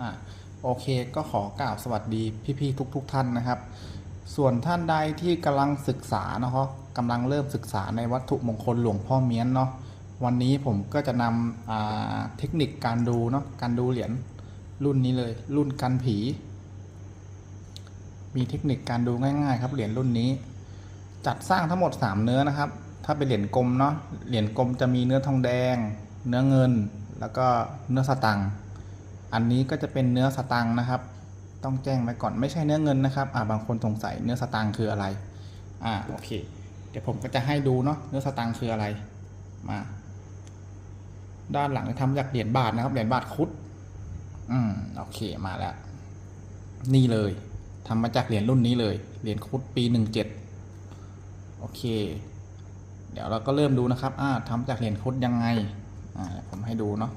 อะโอเคก็ขอกล่าวสวัสดีพี่ๆทุกๆทท่านนะครับ ส่วนท่านใดที่กำลังศึกษาเนาะกำลังเริ่มศึกษาในวัตถุมงคลหลวงพ่อเมียนเนาะวันนี้ผมก็จะนำเทคนิคการดูเนาะการดูเหรียญรุ่นนี้เลย รุ่นกันผี มีเทคนิคการดูง่ายๆ ครับเหรียญรุ่นนี้ จัดสร้างทั้งหมด 3 เนื้อนะครับ ถ้าเป็นเหรียญกลมเนาะเหรียญกลมจะมีเนื้อทองแดง เนื้อเงิน แล้วก็เนื้อสตังค์ อันนี้ก็จะเป็นเนื้อสตังค์นะครับ ต้องแจ้งไว้ก่อนไม่ใช่เนื้อเงินนะครับอ่าบางคนสงสัยเนื้อสตังค์คืออะไรอ่าโอเค เดี๋ยวผมก็จะให้ดูเนาะเนื้อสตังค์คืออะไรมา ด้านหลังทำจากเหรียญบาทนะครับเหรียญบาทคุดอืมโอเคมาแล้ว นี่เลยทำมาจากเหรียญรุ่นนี้เลยเหรียญคุดปีหนึ่งเจ็ดโอเค เดี๋ยวเราก็เริ่มดูนะครับอ่าทำจากเหรียญคุดยังไงอ่าผมให้ดูเนาะ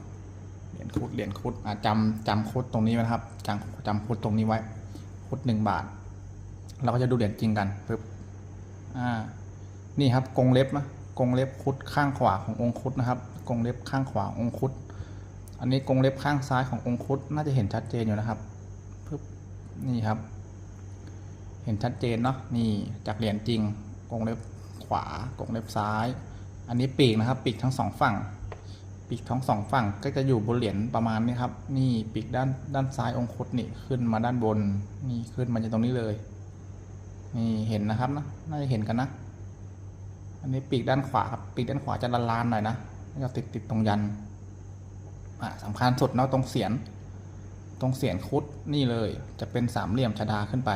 เหรียญคุดเหรียญคุดจำจำคุดตรงนี้นะครับจำจำคุดตรงนี้ไว้ คุดหนึ่งบาท เราก็จะดูเหรียญจริงกันปึ๊บอ่านี่ครับกรงเล็บนะกรงเล็บคุดข้างขวาขององคุดนะครับกรงเล็บข้างขวาองคุด อันนี้กรงเล็บข้างซ้ายขององคุดน่าจะเห็นชัดเจนอยู่นะครับปึ๊บนี่ครับ เห็นชัดเจนเนาะนี่จากเหรียญจริงกรงเล็บขวากรงเล็บซ้าย อันนี้ปีกนะครับ ปีกทั้งสองฝั่ง ปีกทั้งสองฝั่งก็จะอยู่บนเหรียญประมาณนี้ครับ นี่ปีกด้านด้านซ้ายองคตนี่ขึ้นมาด้านบน นี่ขึ้นมาจากตรงนี้เลย นี่เห็นนะครับนะ น่าจะเห็นกันนะ อันนี้ปีกด้านขวาครับ ปีกด้านขวาจะลานๆหน่อยนะแล้วก็ติดติดตรงยัน อ่าสำคัญสุดเนาะตรงเสียน ตรงเสียนคุดนี่เลย จะเป็นสามเหลี่ยมชดาขึ้นไป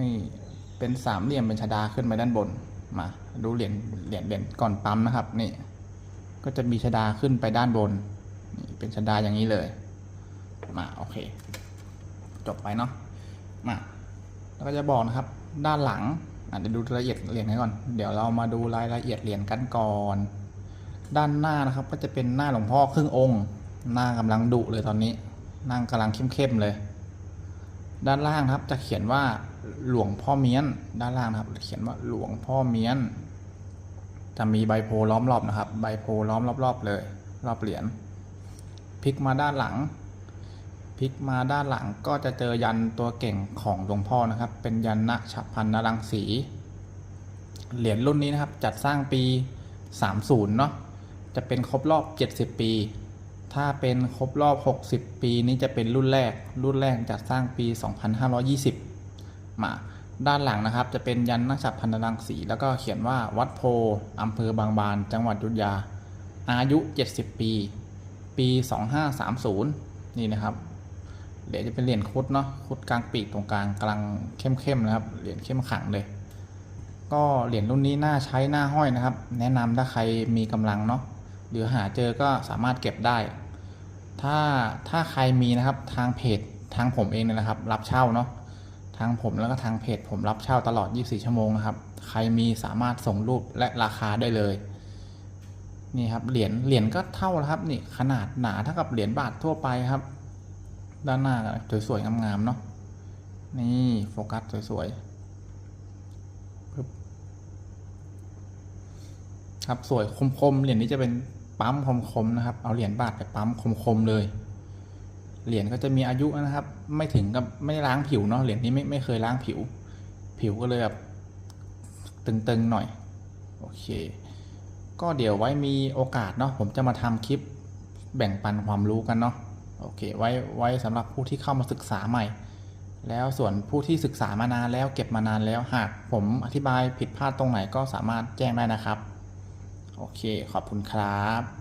นี่เป็นสามเหลี่ยมเป็นชดาขึ้นไปด้านบน มาดูเหรียญเหรียญเหรียญก่อนปั๊มนะครับนี่ก็จะมีชดาขึ้นไปด้านบนนี่เป็นชดาอย่างนี้เลยมาโอเค จบไปเนาะมาแล้วก็จะบอกนะครับ ด้านหลังอะเดี๋ยวดูรายละเอียดเหรียญกันก่อน เดี๋ยวเรามาดูรายละเอียดเหรียญกันก่อน ด้านหน้านะครับ ก็จะเป็นหน้าหลวงพ่อครึ่งองค์ หน้ากำลังดุเลยตอนนี้นั่งกำลังเข้มๆเลย ด้านล่างนะครับ จะเขียนว่าหลวงพ่อเมียน ด้านล่างนะครับ เขียนว่าหลวงพ่อเมียน จะมีใบโพล้อมรอบนะครับ ใบโพล้อมรอบๆเลย รอบเหรียญพลิกมาด้านหลังพลิกมาด้านหลังก็จะเจอยันตัวเก่งของหลวงพ่อนะครับ เป็นยันณฉับพันนรังสี เหรียญรุ่นนี้นะครับ จัดสร้างปี 30 เนาะจะเป็นครบรอบ 70 ปี ถ้าเป็นครบรอบ 60 ปีนี้จะเป็นรุ่นแรก รุ่นแรกจัดสร้างปี 2520 มาด้านหลังนะครับ จะเป็นยันนักฉับพันธรังสี แล้วก็เขียนว่าวัดโพอำเภอบางบาน จังหวัดยุธยา อายุ 70 ปี ปี 2530 นี่นะครับ เหรียญจะเป็นเหรียญคุดเนาะ คุดกลางปีกตรงกลางกำลังเข้มๆนะครับ เหรียญเข้มขังเลย ก็เหรียญรุ่นนี้น่าใช้หน้าห้อยนะครับ แนะนำถ้าใครมีกำลังเนาะ หรือหาเจอก็สามารถเก็บได้ ถ้าถ้าใครมีนะครับทางเพจทางผมเองเนี่ยนะครับ รับเช่าเนาะทางผมแล้วก็ทางเพจผมรับเช่าตลอด 24 ชั่วโมงนะครับ ใครมีสามารถส่งรูปและราคาได้เลยนี่ครับเหรียญเหรียญก็เท่าครับนี่ขนาดหนาเท่ากับเหรียญบาททั่วไปครับ ด้านหน้าสวยๆงามๆเนาะนี่โฟกัสสวยๆครับสวยคมๆเหรียญนี้จะเป็น ปั๊มคมๆนะครับ เอาเหรียญบาทไปปั๊มคมๆเลย เหรียญก็จะมีอายุนะครับ ไม่ถึงกับไม่ล้างผิวเนาะเหรียญนี้ไม่ไม่เคยล้างผิว ผิวก็เลยแบบตึงๆหน่อย โอเค ก็เดี๋ยวไว้มีโอกาสเนาะผมจะมาทำคลิปแบ่งปันความรู้กันเนาะโอเค ไว้ไว้สำหรับผู้ที่เข้ามาศึกษาใหม่ แล้วส่วนผู้ที่ศึกษามานานแล้วเก็บมานานแล้วหากผมอธิบายผิดพลาดตรงไหนก็สามารถแจ้งได้นะครับ โอเค ขอบคุณครับ